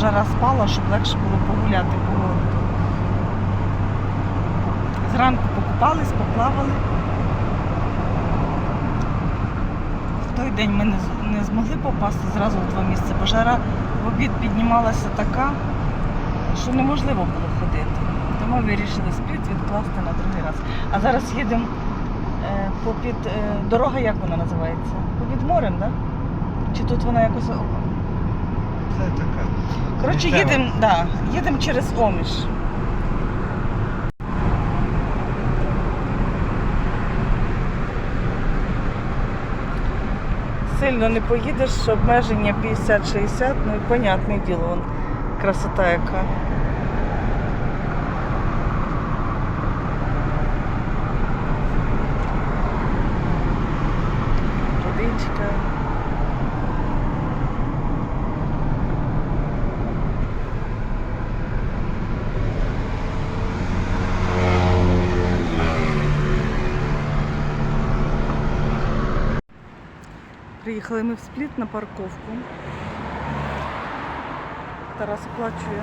жара спала, щоб легше було погуляти по городу. Зранку покупались, поплавали. В той день ми не, змогли попасти зразу в два місця, бо жара в обід піднімалася така, що неможливо було ходити. Тому вирішили спліт відкласти на другий раз. А зараз їдемо е, попід е, дорога, як вона називається? Попід морем, так? Чи тут вона якось. Це така. Коротше, Місцева. їдемо да, їдем через Оміш. Сильно не поїдеш, обмеження 50-60, ну і понятне діло, вон, красота яка. Приїхали ми в спліт на парковку. Тарас оплачує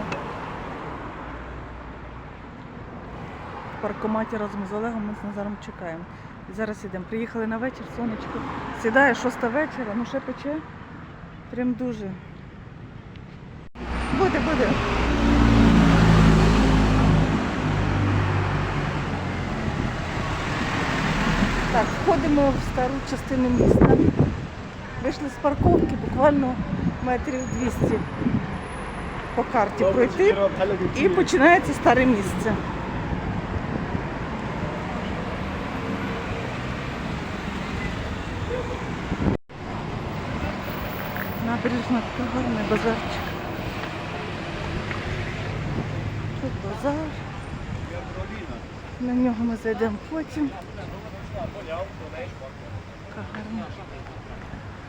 в паркоматі разом з Олегом. Ми з Назаром чекаємо. І зараз йдемо. Приїхали на вечір, сонечко. Сідає шоста вечора, ну ще пече. Прям дуже. Буде, буде. Так, входимо в стару частину міста. Вийшли з парковки буквально метрів 200 по карті пройти і починається старе місце. Набережна така гарна, базарчик. Тут базар. На нього ми зайдемо потім. Така гарна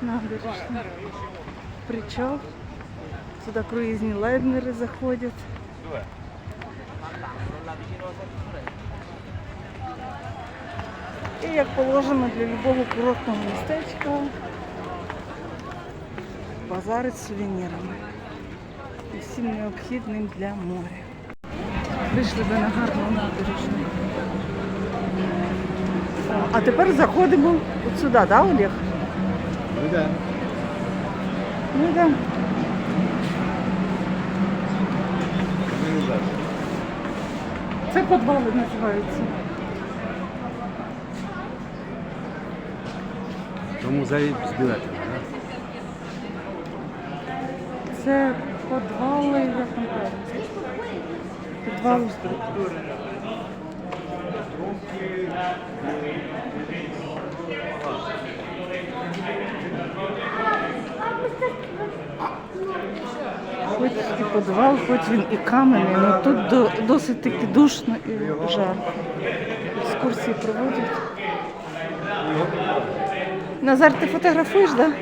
набережна. Причал. Сюди круїзні лайнери заходять. І як положено для любого курортного містечка базари з сувенірами. І всім необхідним для моря. Вийшли би на гарну набережну. А тепер заходимо от сюди, да, Олег? Ну да. Ну. Це підвали називаються. До музею з білетами, так? Це підвали, як там кажуть? Підвали. Хоч і підвал, хоч він і каменний, але тут до- досить таки душно і жарко. Екскурсії проводять. Назар, ти фотографуєш, так? Да?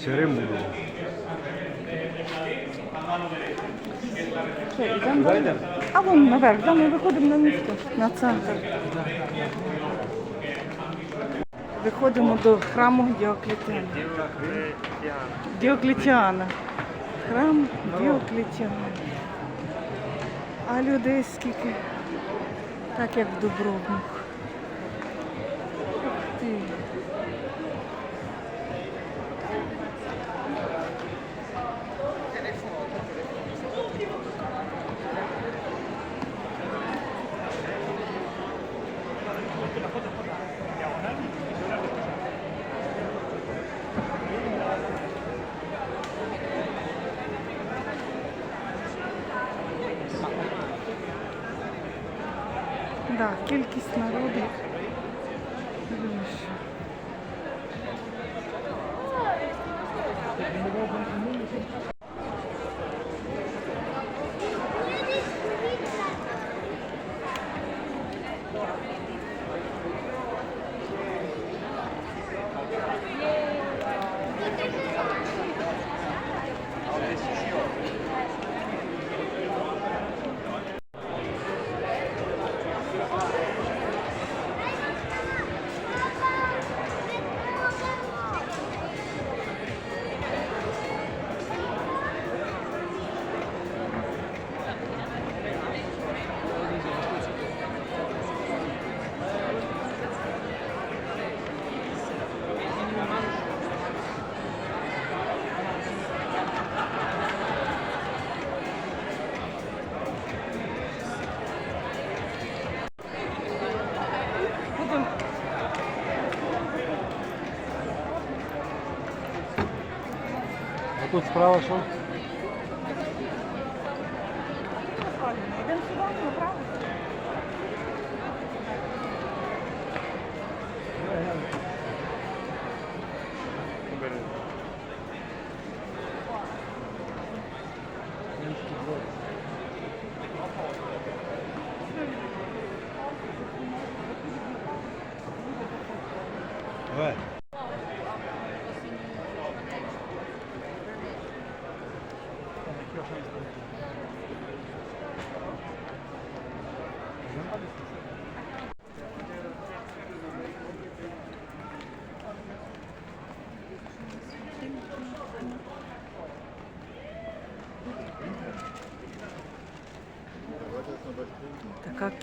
Ще Рим. Що, йдемо? А вон наверх, да, ми виходимо на місто, на центр. Виходимо до храму Діоклетіана. Діоклетіана. Храм Діоклетіана. А людей скільки? Так як в Дубровнику. Да, кількість народу. А тут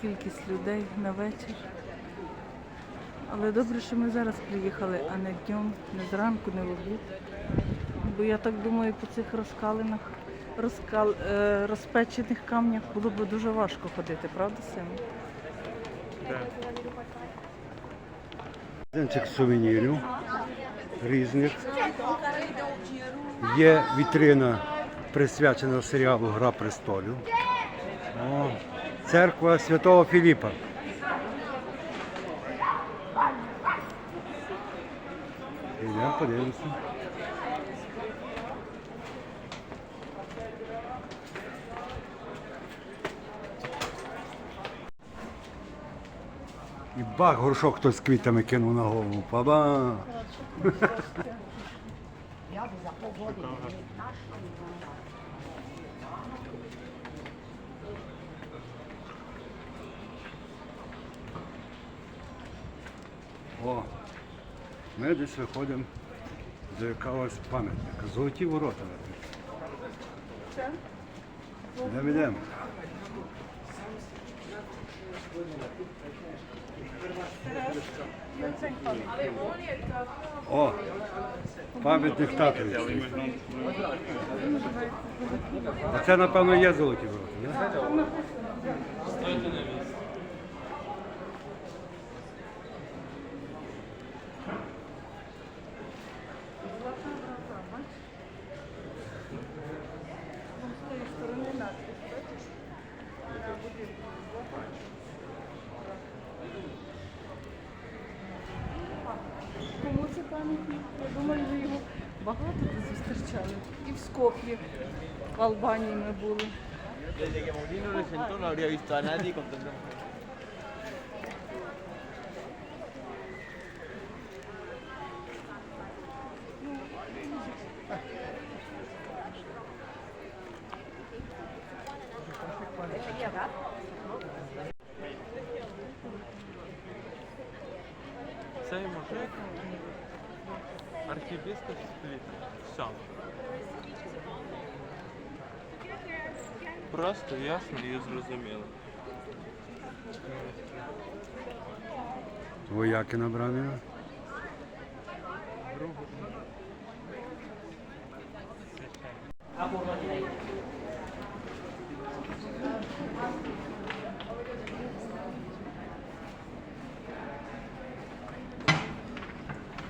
кількість людей на вечір. Але добре, що ми зараз приїхали, а не днем, не зранку, не в обід. Бо я так думаю, по цих розкалинах, розкал, е, розпечених камнях було б дуже важко ходити, правда, Сим? Магазинчик сувенірів різних. Є вітрина присвячена серіалу Гра престолів. О, церква Святого Філіпа. Йдемо подивимося. І бах, горшок хтось з квітами кинув на голову. Па-ба! О, ми десь виходимо до якогось пам'ятника. Золоті ворота. Йдемо, йдемо. О, пам'ятник татові. А це, напевно, є золоті ворота, не? no habría visto a nadie con tanta mujer. Цей мужик архібіскоп світу. Все. Просто ясно і зрозуміло. Вояки набрані.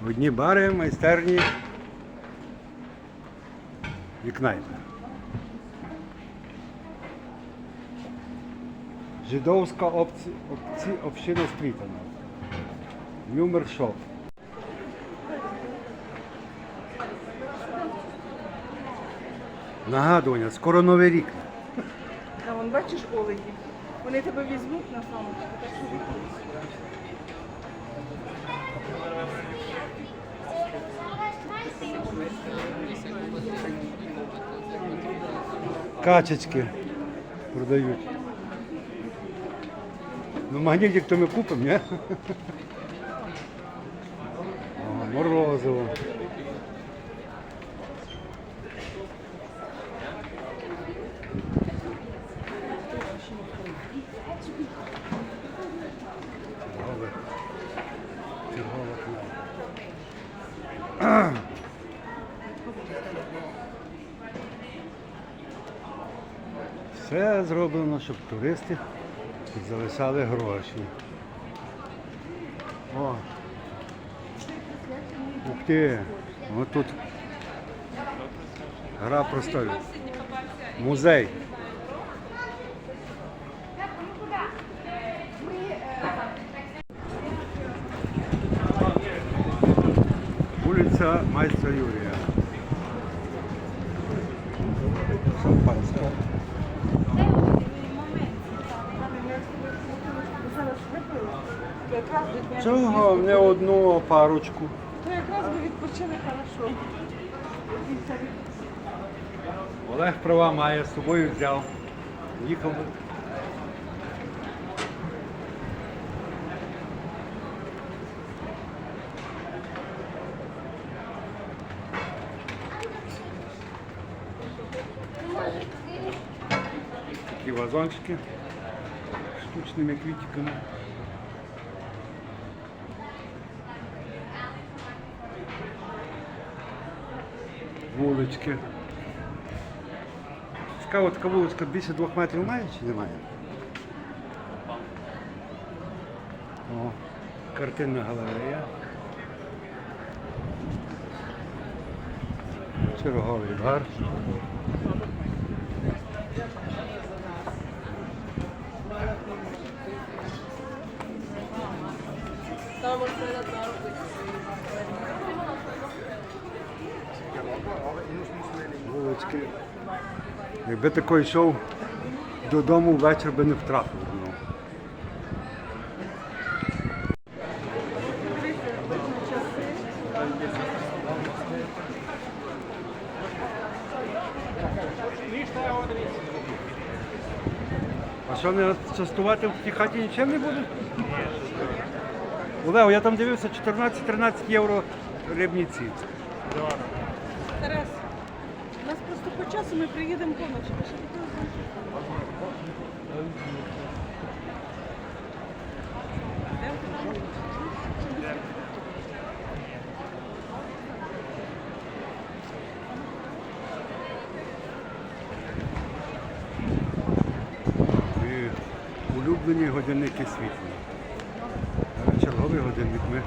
Одні бари, майстерні і кнайпи. Жидовська опці... опці... община сплітана. Юмор-шоп. Нагадування, скоро новий рік. А вон бачиш олені? Вони тебе візьмуть на самочку, так що. Качечки продають. Ну, магнітик то ми купимо, ні? О, морозиво. Все зроблено, щоб туристи залишали гроші. О. Ух ти. Ось тут. Гра престолів. Музей. Вулиця майстра Юрія. Шампанське. Якраз Чого не одну парочку? То якраз ви відпочили хорошо. Олег права має, з собою взяв. Їхав. Такі вазончики з штучними квітиками. Вулички. Цікаво, така вуличка більше двох метрів має чи немає? О, картинна галерея. Черговий бар. Вулички. Якби такий йшов додому ввечері би не втратив. Ну. А що не частувати в тій хаті нічим не будуть? Олег, я там дивився 14-13 євро рибні ці. Просто по часу ми приїдемо поночі. І улюблені годинники світлі. Е, Черговий годинник ми.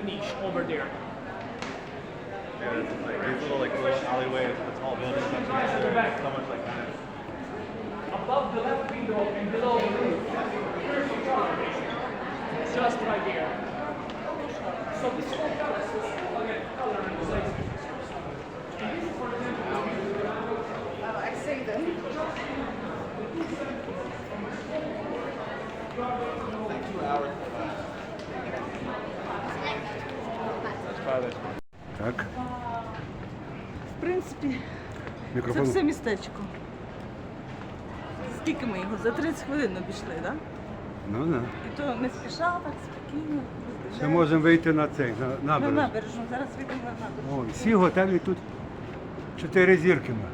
That niche over there. Yeah, it's like these little like little alleyways with the tall buildings. That's Right at the back. so much like that. Above the left window and below the roof. Here's the color. Just right there. So this whole palace is again color and size. And this, for example, Так, В принципі, це все містечко. Скільки ми його? За 30 хвилин обійшли, так? Да? Ну, ну. І то не спіша, так спокійно. Ще можемо вийти на цей, на На набережну. набережну. Зараз вийдемо на набережну. О, всі готелі тут чотири зірки. мають.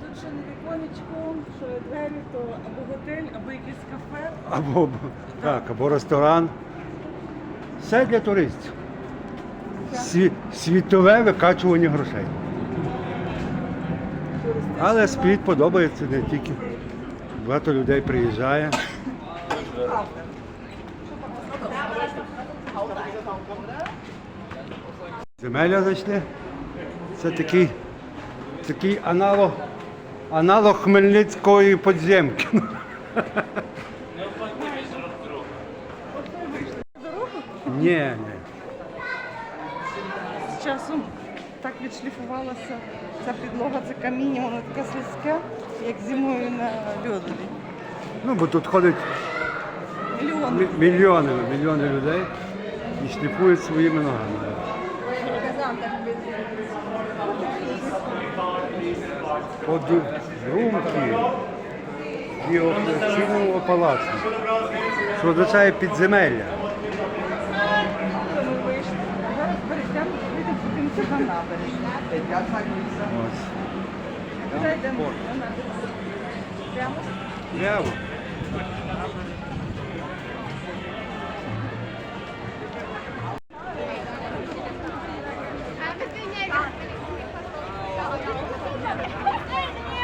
Тут ще не віконечко, що є двері, то або готель, або якесь кафе. Або, так, або ресторан. Все для туристів. Сві- світове викачування грошей. Але спліт подобається не тільки. Багато людей приїжджає. Земеля зайшли. Це такий, такий аналог, аналог Хмельницької подземки. Ні, ні. Так відшліфувалася ця підлога, це каміння, воно таке слизьке, як зимою на льодові. Ну, бо тут ходять Мільйон. мі- мільйони, мільйони людей і шліфують своїми ногами. Подрумки Діоклетинового палацу, що означає підземелля. Ми вийшли. Зараз перейдемо, вийдемо подивимося на набережну. Ось. Зайдемо на набережну. Прямо. Прямо.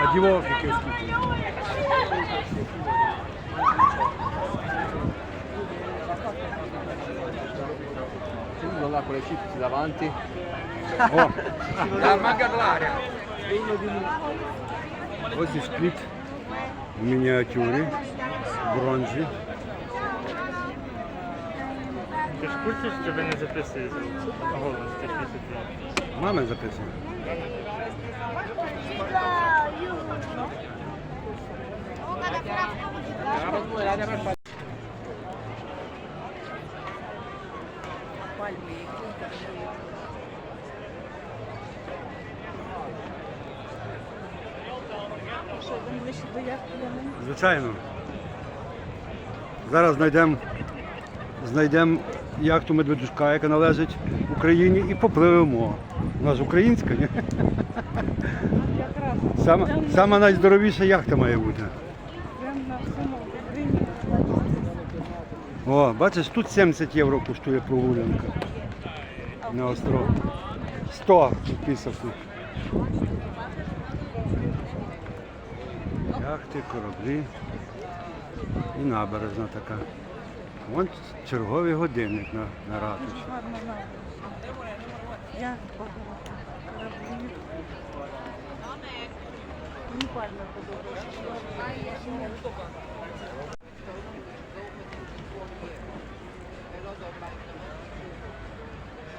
А дівок яке скільки? là con le chips davanti. О, Ah, manca l'aria. ось і спліт в мініатюрі, бронзі. Ти ж в курсі, що ви не записуєте голос? Мами записує. Що, йдемо ближче до яхти? Звичайно. Зараз знайдемо знайдем яхту Медведчука, яка належить Україні, і попливемо. Вона ж українська, ні? Якраз Сама, сама найздоровіша яхта має бути. прямо на всьому Україні. О, бачиш, тут 70 євро коштує прогулянка на остров. 100 підписав тут. Яхти, кораблі і набережна така. Вон черговий годинник на, на ратуші.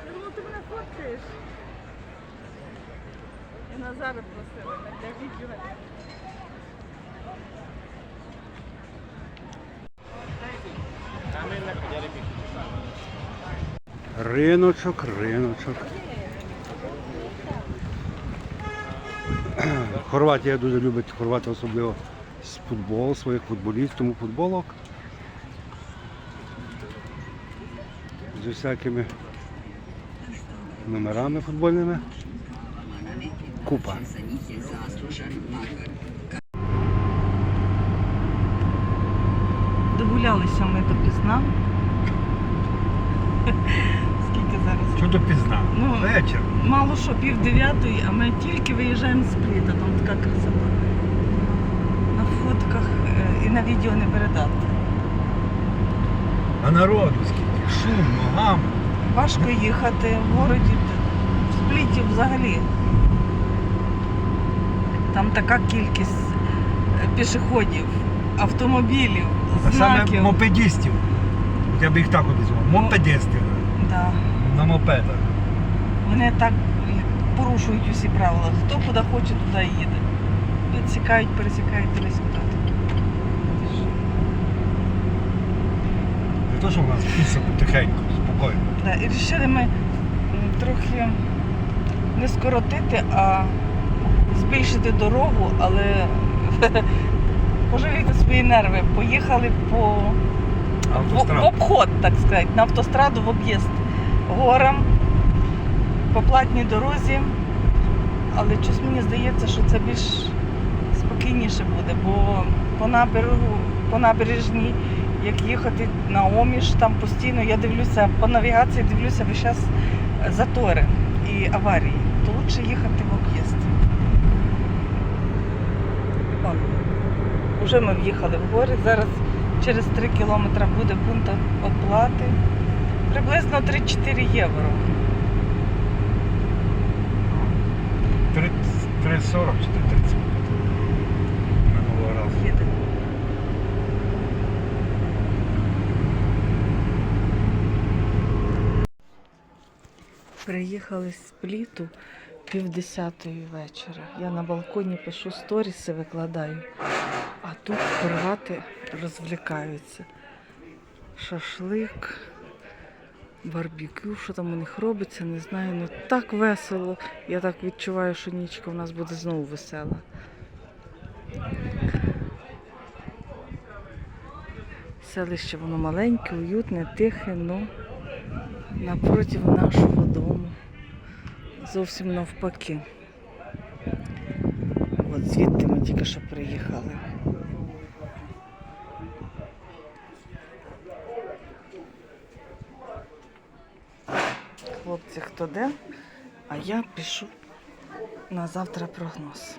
Думала, ти мене фоткаєш. І Назара просила для відео. Риночок, риночок. Хорватія дуже любить, хорвати особливо з футбол, своїх футболістів, тому футболок. З усякими номерами футбольними. Купа. Догулялися ми допізна. Скільки зараз? Що допізна? Ну, Вечір. Мало що, пів дев'ятої, а ми тільки виїжджаємо з пліта, там така красота. На фотках е, і на відео не передати. А народу скільки? Шум, ногами. Важко їхати в городі, в спліті взагалі. Там така кількість е, пішоходів, автомобілів, А саме знаків. мопедістів. Я б їх так обізвав. Мопедисти Да. на мопедах. Вони так порушують усі правила. Хто куди хоче, туди і їде. Підсікають, пересікають туди сюди. Не то, що в нас після тихенько, спокійно. Да, і вирішили ми м, трохи не скоротити, а збільшити дорогу, але пожаліти свої нерви. Поїхали по в, в обход, так сказати, на автостраду в об'їзд горам, по платній дорозі. Але щось мені здається, що це більш спокійніше буде, бо по наберегу, по набережній, як їхати на Оміш, там постійно я дивлюся, по навігації дивлюся весь час затори і аварії. То краще їхати в об'їзд. О, Уже ми в'їхали в гори. Зараз через 3 кілометри буде пункт оплати. Приблизно 3-4 євро. 3,40 чи 35. Минулого разу. Їде. Приїхали з пліту півдесятої вечора. Я на балконі пишу сторіси, викладаю, а тут хорвати розвлікаються. Шашлик, барбекю, що там у них робиться, не знаю. Ну так весело. Я так відчуваю, що нічка у нас буде знову весела. Селище воно маленьке, уютне, тихе, ну напроти нашого дому. Зовсім навпаки. От звідти ми тільки що приїхали. Хлопці, хто де, а я пишу на завтра прогноз.